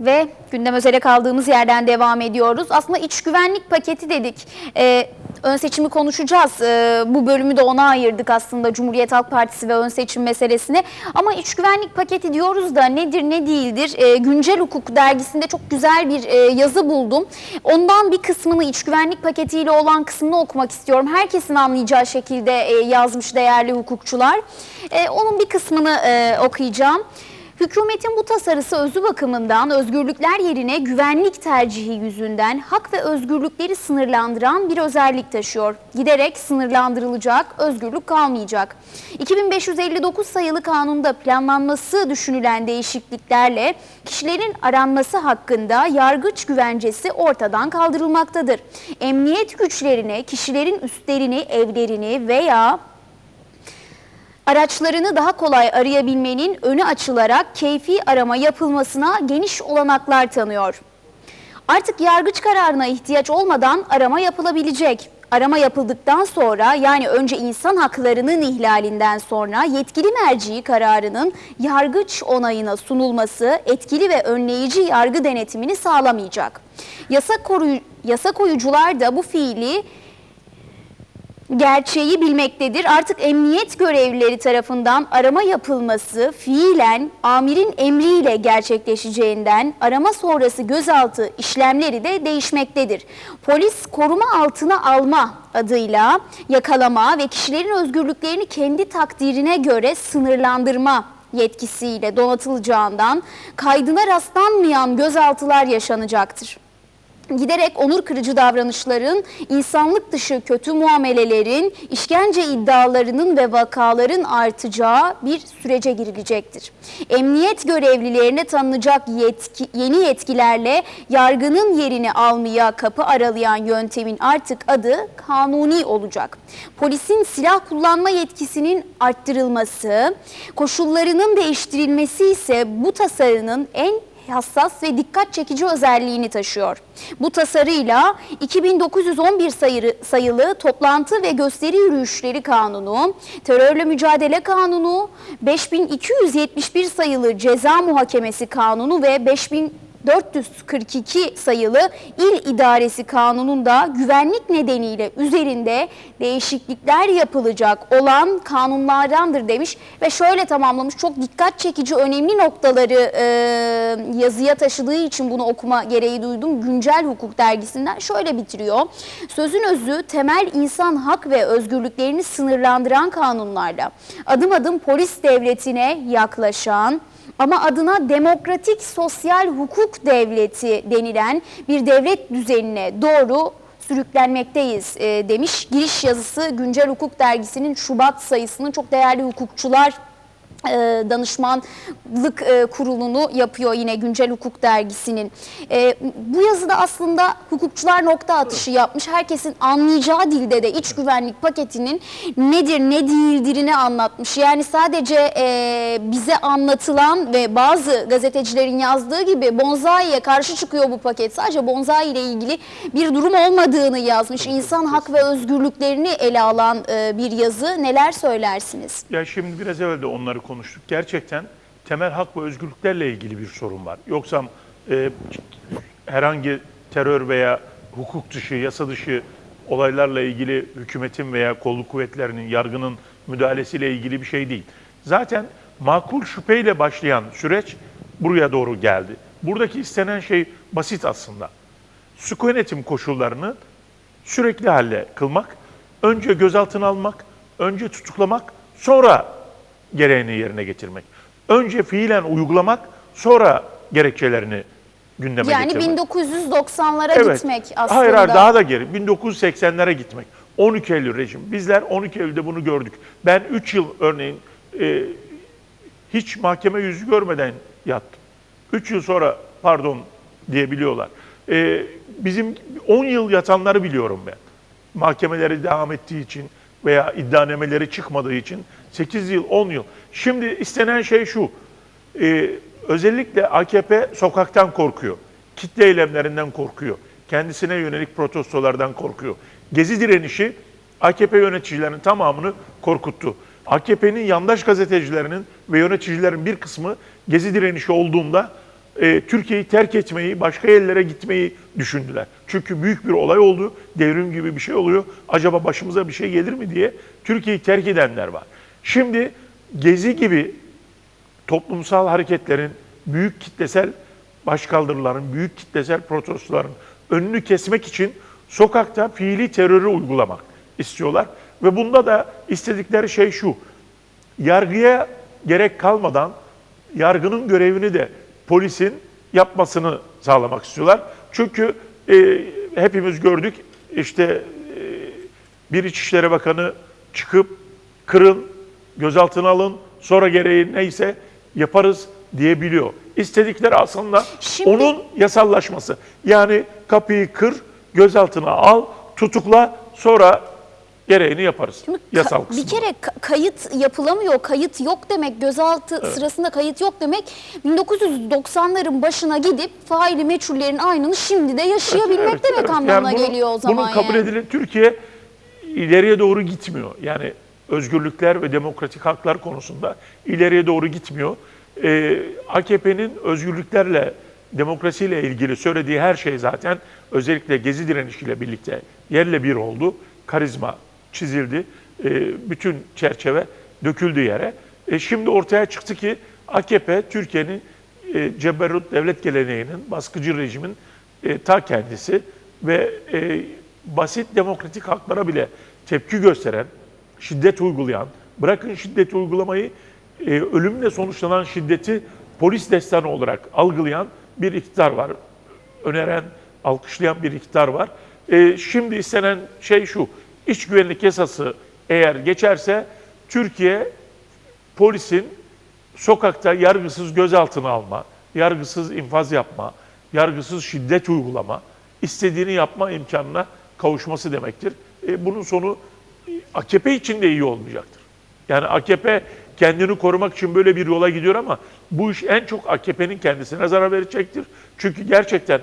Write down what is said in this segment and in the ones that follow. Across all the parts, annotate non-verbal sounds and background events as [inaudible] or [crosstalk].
Ve gündem özele kaldığımız yerden devam ediyoruz. Aslında iç güvenlik paketi dedik. Ee, ön seçimi konuşacağız. Ee, bu bölümü de ona ayırdık aslında Cumhuriyet Halk Partisi ve ön seçim meselesine. Ama iç güvenlik paketi diyoruz da nedir ne değildir? Ee, Güncel Hukuk dergisinde çok güzel bir e, yazı buldum. Ondan bir kısmını iç güvenlik paketiyle olan kısmını okumak istiyorum. Herkesin anlayacağı şekilde e, yazmış değerli hukukçular. E, onun bir kısmını e, okuyacağım. Hükümetin bu tasarısı özü bakımından özgürlükler yerine güvenlik tercihi yüzünden hak ve özgürlükleri sınırlandıran bir özellik taşıyor. Giderek sınırlandırılacak, özgürlük kalmayacak. 2559 sayılı kanunda planlanması düşünülen değişikliklerle kişilerin aranması hakkında yargıç güvencesi ortadan kaldırılmaktadır. Emniyet güçlerine kişilerin üstlerini, evlerini veya Araçlarını daha kolay arayabilmenin önü açılarak keyfi arama yapılmasına geniş olanaklar tanıyor. Artık yargıç kararına ihtiyaç olmadan arama yapılabilecek. Arama yapıldıktan sonra yani önce insan haklarının ihlalinden sonra yetkili merci kararının yargıç onayına sunulması etkili ve önleyici yargı denetimini sağlamayacak. Yasa, koruyu, yasa koyucular da bu fiili gerçeği bilmektedir. Artık emniyet görevlileri tarafından arama yapılması fiilen amirin emriyle gerçekleşeceğinden arama sonrası gözaltı işlemleri de değişmektedir. Polis koruma altına alma adıyla yakalama ve kişilerin özgürlüklerini kendi takdirine göre sınırlandırma yetkisiyle donatılacağından kaydına rastlanmayan gözaltılar yaşanacaktır giderek onur kırıcı davranışların, insanlık dışı kötü muamelelerin, işkence iddialarının ve vakaların artacağı bir sürece girilecektir. Emniyet görevlilerine tanınacak yetki, yeni yetkilerle yargının yerini almaya kapı aralayan yöntemin artık adı kanuni olacak. Polisin silah kullanma yetkisinin arttırılması, koşullarının değiştirilmesi ise bu tasarının en hassas ve dikkat çekici özelliğini taşıyor. Bu tasarıyla 2911 sayılı, sayılı toplantı ve gösteri yürüyüşleri kanunu, terörle mücadele kanunu, 5271 sayılı ceza muhakemesi kanunu ve 5000 442 sayılı İl İdaresi Kanunu'nda güvenlik nedeniyle üzerinde değişiklikler yapılacak olan kanunlardandır demiş ve şöyle tamamlamış. Çok dikkat çekici önemli noktaları e, yazıya taşıdığı için bunu okuma gereği duydum. Güncel Hukuk dergisinden şöyle bitiriyor. Sözün özü temel insan hak ve özgürlüklerini sınırlandıran kanunlarla adım adım polis devletine yaklaşan ama adına demokratik sosyal hukuk devleti denilen bir devlet düzenine doğru sürüklenmekteyiz e, demiş. Giriş yazısı Güncel Hukuk Dergisi'nin Şubat sayısının çok değerli hukukçular danışmanlık e, kurulunu yapıyor yine Güncel Hukuk Dergisi'nin. E, bu yazıda aslında hukukçular nokta atışı yapmış. Herkesin anlayacağı dilde de iç güvenlik paketinin nedir ne değildirini anlatmış. Yani sadece bize anlatılan ve bazı gazetecilerin yazdığı gibi bonzaiye karşı çıkıyor bu paket. Sadece bonzai ile ilgili bir durum olmadığını yazmış. İnsan hak ve özgürlüklerini ele alan bir yazı. Neler söylersiniz? Ya şimdi biraz evvel de onları konuştuk. Gerçekten temel hak ve özgürlüklerle ilgili bir sorun var. Yoksa e, herhangi terör veya hukuk dışı, yasa dışı olaylarla ilgili hükümetin veya kolluk kuvvetlerinin, yargının müdahalesiyle ilgili bir şey değil. Zaten makul şüpheyle başlayan süreç buraya doğru geldi. Buradaki istenen şey basit aslında. Suku yönetim koşullarını sürekli hale kılmak, önce gözaltına almak, önce tutuklamak, sonra gereğini yerine getirmek. Önce fiilen uygulamak, sonra gerekçelerini gündeme yani getirmek. Yani 1990'lara gitmek aslında. Hayır, hayır daha da geri. 1980'lere gitmek. 12 Eylül rejim. Bizler 12 Eylül'de bunu gördük. Ben 3 yıl örneğin e, hiç mahkeme yüzü görmeden yattım. 3 yıl sonra pardon diyebiliyorlar. E, bizim 10 yıl yatanları biliyorum ben. Mahkemeleri devam ettiği için veya iddianameleri çıkmadığı için 8 yıl, 10 yıl. Şimdi istenen şey şu, e, özellikle AKP sokaktan korkuyor, kitle eylemlerinden korkuyor, kendisine yönelik protestolardan korkuyor. Gezi direnişi AKP yöneticilerinin tamamını korkuttu. AKP'nin yandaş gazetecilerinin ve yöneticilerin bir kısmı gezi direnişi olduğunda e, Türkiye'yi terk etmeyi, başka yerlere gitmeyi düşündüler. Çünkü büyük bir olay oldu, devrim gibi bir şey oluyor. Acaba başımıza bir şey gelir mi diye Türkiye'yi terk edenler var. Şimdi Gezi gibi toplumsal hareketlerin, büyük kitlesel başkaldırıların, büyük kitlesel protestoların önünü kesmek için sokakta fiili terörü uygulamak istiyorlar. Ve bunda da istedikleri şey şu, yargıya gerek kalmadan yargının görevini de polisin yapmasını sağlamak istiyorlar. Çünkü e, hepimiz gördük işte e, bir İçişleri Bakanı çıkıp kırın, gözaltına alın, sonra gereği neyse yaparız diyebiliyor. İstedikleri aslında Şimdi- onun yasallaşması. Yani kapıyı kır, gözaltına al, tutukla, sonra gereğini yaparız. Şimdi Yasal kısmı. bir kere ka- kayıt yapılamıyor, kayıt yok demek, gözaltı sırasında kayıt yok demek 1990'ların başına gidip faili meçhullerin aynını şimdi de yaşayabilmek Evet, demek evet. anlamına Yani bunu- geliyor o zaman Bunun kabul yani. edilen Türkiye ileriye doğru gitmiyor. Yani özgürlükler ve demokratik haklar konusunda ileriye doğru gitmiyor. Ee, AKP'nin özgürlüklerle, demokrasiyle ilgili söylediği her şey zaten özellikle Gezi direnişiyle birlikte yerle bir oldu. Karizma çizildi. Ee, bütün çerçeve döküldü yere. E, şimdi ortaya çıktı ki AKP Türkiye'nin e, ceberrut devlet geleneğinin, baskıcı rejimin e, ta kendisi ve e, basit demokratik haklara bile tepki gösteren, şiddet uygulayan, bırakın şiddet uygulamayı, e, ölümle sonuçlanan şiddeti polis destanı olarak algılayan bir iktidar var. Öneren, alkışlayan bir iktidar var. E, şimdi istenen şey şu, iç güvenlik yasası eğer geçerse Türkiye polisin sokakta yargısız gözaltına alma, yargısız infaz yapma, yargısız şiddet uygulama, istediğini yapma imkanına kavuşması demektir. E, bunun sonu AKP için de iyi olmayacaktır. Yani AKP kendini korumak için böyle bir yola gidiyor ama bu iş en çok AKP'nin kendisine zarar verecektir. Çünkü gerçekten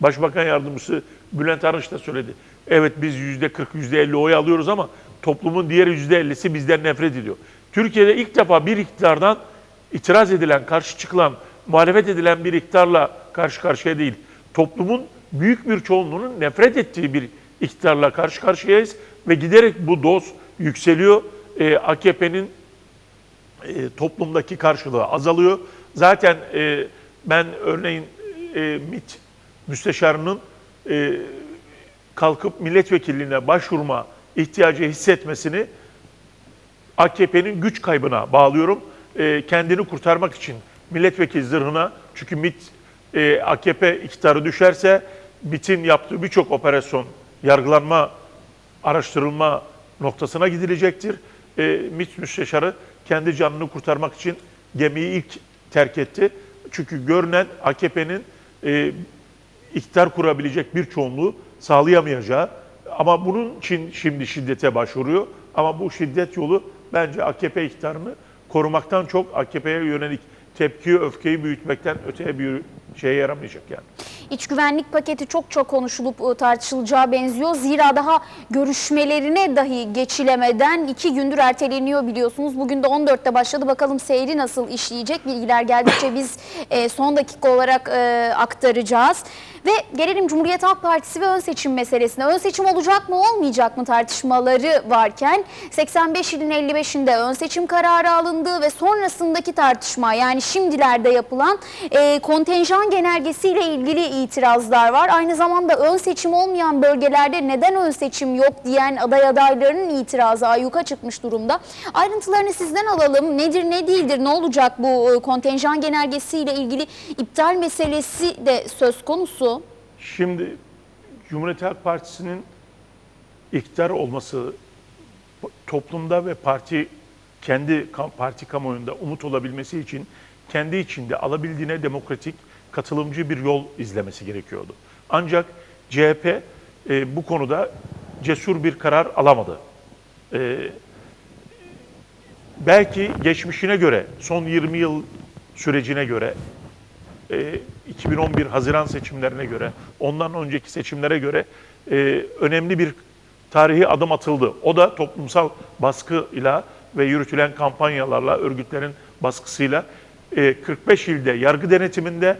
Başbakan Yardımcısı Bülent Arınç da söyledi. Evet biz yüzde 40, yüzde 50 oy alıyoruz ama toplumun diğer yüzde 50'si bizden nefret ediyor. Türkiye'de ilk defa bir iktidardan itiraz edilen, karşı çıkılan, muhalefet edilen bir iktidarla karşı karşıya değil. Toplumun büyük bir çoğunluğunun nefret ettiği bir iktidarla karşı karşıyayız ve giderek bu doz yükseliyor. Ee, AKP'nin e, toplumdaki karşılığı azalıyor. Zaten e, ben örneğin e, MİT müsteşarının e, kalkıp milletvekilliğine başvurma ihtiyacı hissetmesini AKP'nin güç kaybına bağlıyorum. E, kendini kurtarmak için milletvekili zırhına çünkü MİT e, AKP iktidarı düşerse MİT'in yaptığı birçok operasyon yargılanma, araştırılma noktasına gidilecektir. E, MİT müsteşarı kendi canını kurtarmak için gemiyi ilk terk etti. Çünkü görünen AKP'nin e, iktidar kurabilecek bir çoğunluğu sağlayamayacağı ama bunun için şimdi şiddete başvuruyor. Ama bu şiddet yolu bence AKP iktidarını korumaktan çok AKP'ye yönelik tepkiyi, öfkeyi büyütmekten öteye bir şeye yaramayacak yani. İç güvenlik paketi çok çok konuşulup e, tartışılacağı benziyor. Zira daha görüşmelerine dahi geçilemeden iki gündür erteleniyor biliyorsunuz. Bugün de 14'te başladı. Bakalım seyri nasıl işleyecek? Bilgiler geldikçe biz [laughs] son dakika olarak e, aktaracağız. Ve gelelim Cumhuriyet Halk Partisi ve ön seçim meselesine. Ön seçim olacak mı olmayacak mı tartışmaları varken 85 ilin 55'inde ön seçim kararı alındı ve sonrasındaki tartışma yani şimdilerde yapılan e, kontenjan genelgesiyle ilgili itirazlar var. Aynı zamanda ön seçim olmayan bölgelerde neden ön seçim yok diyen aday adaylarının itirazı ayyuka çıkmış durumda. Ayrıntılarını sizden alalım. Nedir ne değildir ne olacak bu e, kontenjan genelgesiyle ilgili iptal meselesi de söz konusu. Şimdi Cumhuriyet Halk Partisi'nin iktidar olması toplumda ve parti kendi parti kamuoyunda umut olabilmesi için kendi içinde alabildiğine demokratik, katılımcı bir yol izlemesi gerekiyordu. Ancak CHP e, bu konuda cesur bir karar alamadı. E, belki geçmişine göre, son 20 yıl sürecine göre e, 2011 Haziran seçimlerine göre, ondan önceki seçimlere göre e, önemli bir tarihi adım atıldı. O da toplumsal baskıyla ve yürütülen kampanyalarla, örgütlerin baskısıyla e, 45 ilde yargı denetiminde,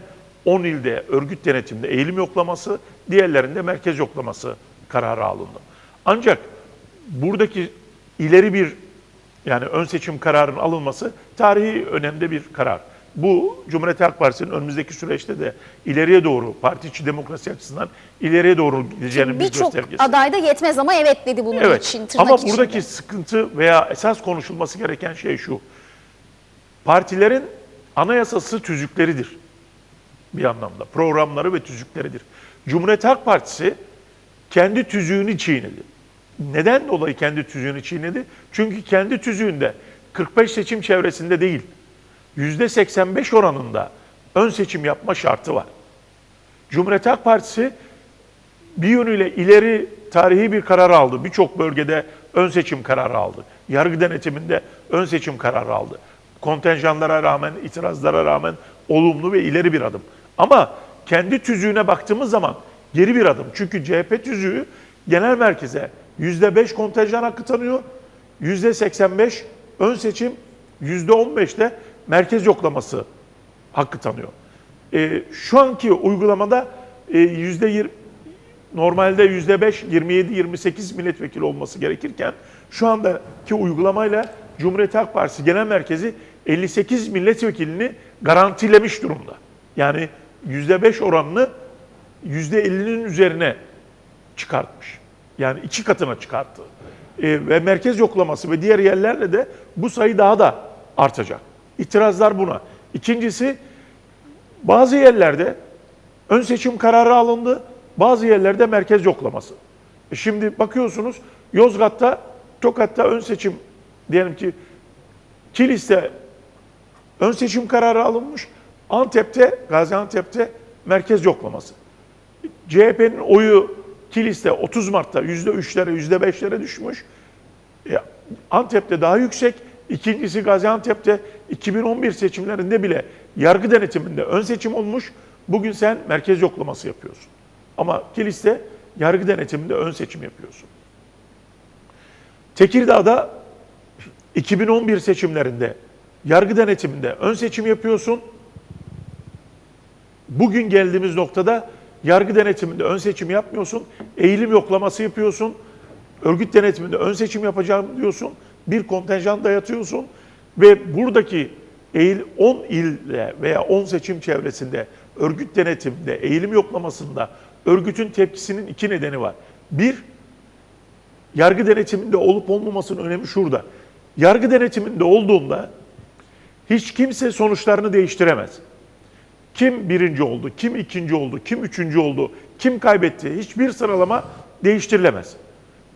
10 ilde örgüt denetiminde eğilim yoklaması, diğerlerinde merkez yoklaması kararı alındı. Ancak buradaki ileri bir yani ön seçim kararının alınması tarihi önemde bir karar. Bu Cumhuriyet Halk Partisi'nin önümüzdeki süreçte de ileriye doğru, parti içi demokrasi açısından ileriye doğru gideceğinin bir Birçok göstergesi. aday da yetmez ama evet dedi bunun Evet. için. Ama içinde. buradaki sıkıntı veya esas konuşulması gereken şey şu. Partilerin anayasası tüzükleridir. Bir anlamda. Programları ve tüzükleridir. Cumhuriyet Halk Partisi kendi tüzüğünü çiğnedi. Neden dolayı kendi tüzüğünü çiğnedi? Çünkü kendi tüzüğünde 45 seçim çevresinde değil, %85 oranında ön seçim yapma şartı var. Cumhuriyet Halk Partisi bir yönüyle ileri tarihi bir karar aldı. Birçok bölgede ön seçim kararı aldı. Yargı denetiminde ön seçim kararı aldı. Kontenjanlara rağmen, itirazlara rağmen olumlu ve ileri bir adım. Ama kendi tüzüğüne baktığımız zaman geri bir adım. Çünkü CHP tüzüğü genel merkeze %5 kontenjan hakkı tanıyor. %85 ön seçim, %15 de merkez yoklaması hakkı tanıyor. Ee, şu anki uygulamada e, %20 normalde yüzde 5, 27, 28 milletvekili olması gerekirken şu andaki uygulamayla Cumhuriyet Halk Partisi Genel Merkezi 58 milletvekilini garantilemiş durumda. Yani yüzde 5 oranını yüzde 50'nin üzerine çıkartmış. Yani iki katına çıkarttı. Ee, ve merkez yoklaması ve diğer yerlerle de bu sayı daha da artacak. İtirazlar buna. İkincisi bazı yerlerde ön seçim kararı alındı, bazı yerlerde merkez yoklaması. E şimdi bakıyorsunuz Yozgat'ta, Tokat'ta ön seçim diyelim ki Kilis'te ön seçim kararı alınmış, Antep'te, Gaziantep'te merkez yoklaması. CHP'nin oyu Kilis'te 30 Mart'ta %3'lere, %5'lere düşmüş. E, Antep'te daha yüksek. İkincisi Gaziantep'te 2011 seçimlerinde bile yargı denetiminde ön seçim olmuş. Bugün sen merkez yoklaması yapıyorsun. Ama Kilis'te yargı denetiminde ön seçim yapıyorsun. Tekirdağ'da 2011 seçimlerinde yargı denetiminde ön seçim yapıyorsun. Bugün geldiğimiz noktada yargı denetiminde ön seçim yapmıyorsun. Eğilim yoklaması yapıyorsun. Örgüt denetiminde ön seçim yapacağım diyorsun. Bir kontenjan dayatıyorsun. Ve buradaki eğil 10 ilde veya 10 seçim çevresinde örgüt denetiminde, eğilim yoklamasında örgütün tepkisinin iki nedeni var. Bir, yargı denetiminde olup olmamasının önemi şurada. Yargı denetiminde olduğunda hiç kimse sonuçlarını değiştiremez. Kim birinci oldu, kim ikinci oldu, kim üçüncü oldu, kim kaybetti hiçbir sıralama değiştirilemez.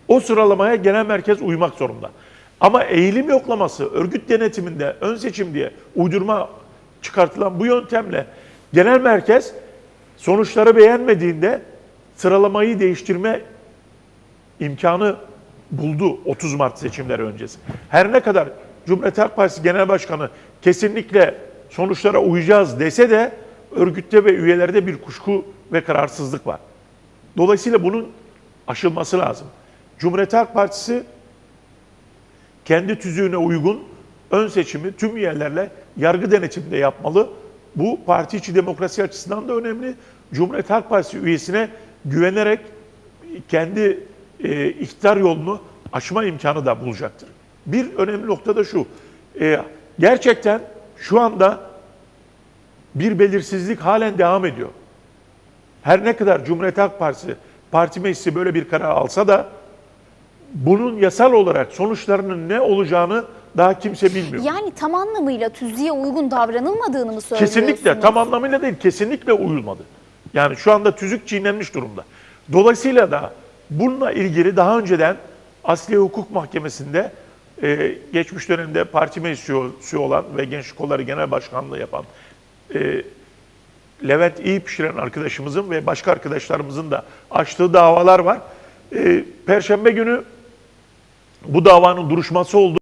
O sıralamaya genel merkez uymak zorunda. Ama eğilim yoklaması, örgüt denetiminde ön seçim diye uydurma çıkartılan bu yöntemle genel merkez sonuçları beğenmediğinde sıralamayı değiştirme imkanı buldu 30 Mart seçimleri öncesi. Her ne kadar Cumhuriyet Halk Partisi Genel Başkanı kesinlikle sonuçlara uyacağız dese de örgütte ve üyelerde bir kuşku ve kararsızlık var. Dolayısıyla bunun aşılması lazım. Cumhuriyet Halk Partisi kendi tüzüğüne uygun ön seçimi tüm üyelerle yargı denetiminde yapmalı. Bu parti içi demokrasi açısından da önemli. Cumhuriyet Halk Partisi üyesine güvenerek kendi e, iktidar yolunu aşma imkanı da bulacaktır. Bir önemli nokta da şu. E, gerçekten şu anda bir belirsizlik halen devam ediyor. Her ne kadar Cumhuriyet Halk Partisi parti meclisi böyle bir karar alsa da bunun yasal olarak sonuçlarının ne olacağını daha kimse bilmiyor. Yani tam anlamıyla tüzüğe uygun davranılmadığını mı söylüyorsunuz? Kesinlikle tam anlamıyla değil kesinlikle uyulmadı. Yani şu anda tüzük çiğnenmiş durumda. Dolayısıyla da bununla ilgili daha önceden Asliye Hukuk Mahkemesi'nde e, geçmiş dönemde parti meclisi olan ve Gençlik Kolları Genel Başkanlığı yapan e, Levent iyi pişiren arkadaşımızın ve başka arkadaşlarımızın da açtığı davalar var. E, Perşembe günü bu davanın duruşması oldu.